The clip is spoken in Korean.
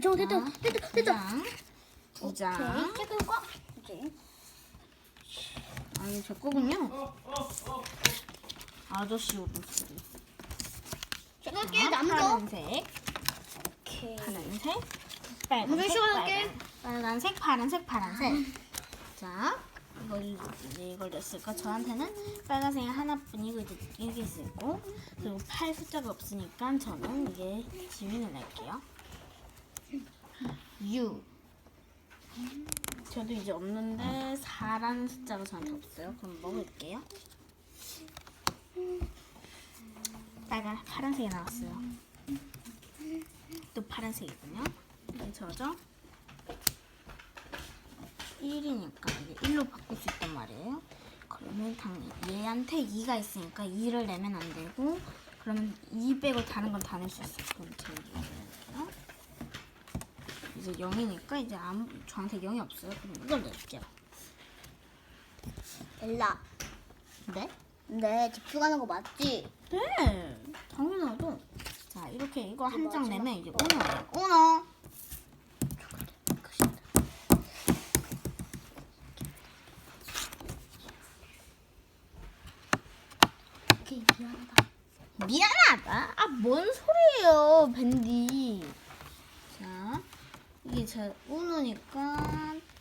저 됐다 됐다 됐다. 두 장. 오케이 체크 거. 이제 아, 이거 제 거군요. 아저씨 옷소리. 체크할게 남은 거. 파란색, 오케이. 파란색, 먼저 빨간색, 시원할게. 빨간, 빨간색, 파란색, 파란색. 자, 이걸 이제 이걸 냈을까? 저한테는 빨간색이 하나뿐이고 이제 이게 있고 그리고 팔 숫자가 없으니까 저는 이게 지민을 낼게요. U. 저도 이제 없는데 4라는 숫자가 저한테 없어요. 그럼 먹을게요. 빨간 파란색이 나왔어요. 또 파란색이군요. 이게 저죠? 1이니까 이게 1로 바꿀 수 있단 말이에요. 그러면 당연히 얘한테 2가 있으니까 2를 내면 안 되고 그러면 2 빼고 다른 건 다 낼 수 있어요. 그럼 제가 이거 낼게요. 이제 0이니까 이제 아무 저한테 0이 없어요. 그럼 이걸 낼게요. 엘라. 네? 네 집중하는 거 맞지? 네, 당연하죠. 자, 이렇게 이거 한 장 내면 이제 오너예요. 오너. 오케이 미안하다. 미안하다. 아, 뭔 소리예요, 밴디. 생리 엄마.